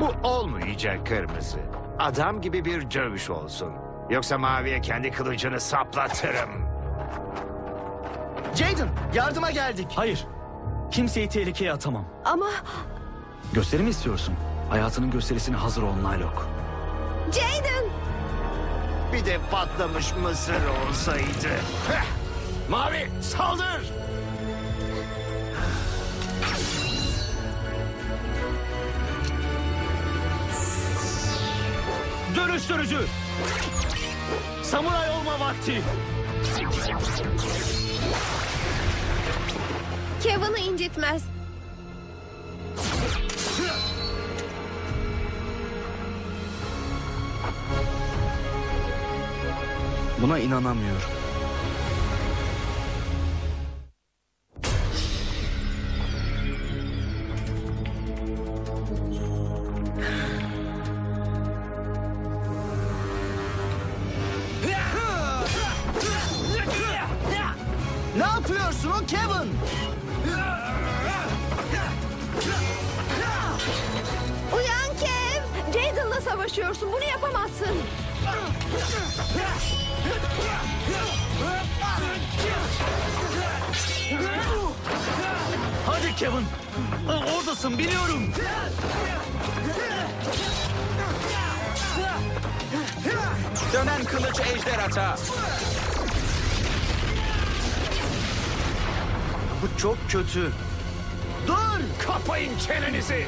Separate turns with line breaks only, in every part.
Bu olmayacak kırmızı. Adam gibi bir dövüş olsun. Yoksa maviye kendi kılıcını saplatırım.
Jaden yardıma geldik.
Hayır. Kimseyi tehlikeye atamam.
Ama
Gösteri mi istiyorsun? Hayatının gösterisine hazır ol Nylok.
Jaden!
Bir de patlamış mısır olsaydı. Heh! Mavi saldır!
Dönüştürücü! Samuray olma vakti!
Kevin'i incitmez.
Buna inanamıyorum.
Yapıyorsun o Kevin?
Uyan Kev! Jaden'la savaşıyorsun. Bunu yapamazsın.
Hadi Kevin! Oradasın biliyorum.
Dönen kılıç ejder
Bu çok kötü.
Dur!
Kapayın çenenizi!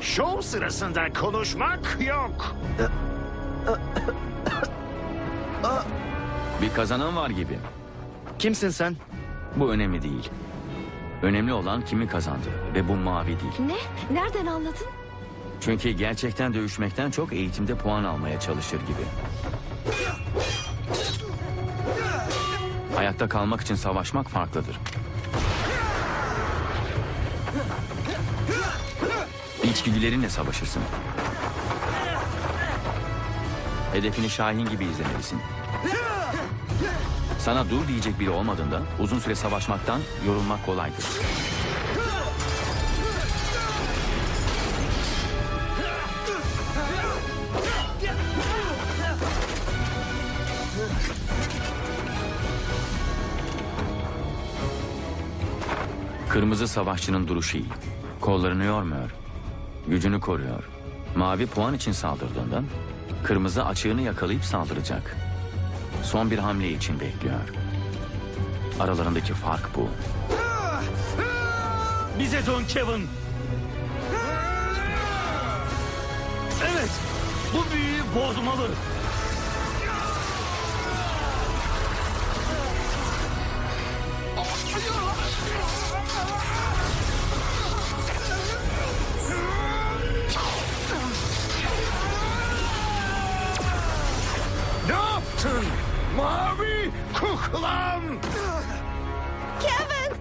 Şov sırasında konuşmak yok.
Bir kazanan var gibi.
Kimsin sen?
Bu önemli değil. Önemli olan kimi kazandı ve bu mavi değil.
Ne? Nereden anladın?
Çünkü gerçekten dövüşmekten çok eğitimde puan almaya çalışır gibi. Hayatta kalmak için savaşmak farklıdır. İçgüdülerinle savaşırsın. Hedefini Şahin gibi izlemelisin. Sana dur diyecek biri olmadığında uzun süre savaşmaktan yorulmak kolaydır. Kırmızı savaşçının duruşu iyi. Kollarını yormuyor. Gücünü koruyor. Mavi puan için saldırdığında kırmızı açığını yakalayıp saldıracak. Son bir hamle için bekliyor. Aralarındaki fark bu.
Bize dön Kevin. Evet. Bu büyüyü bozmalı.
Yaptın? Mavi kuklam!
Kevin!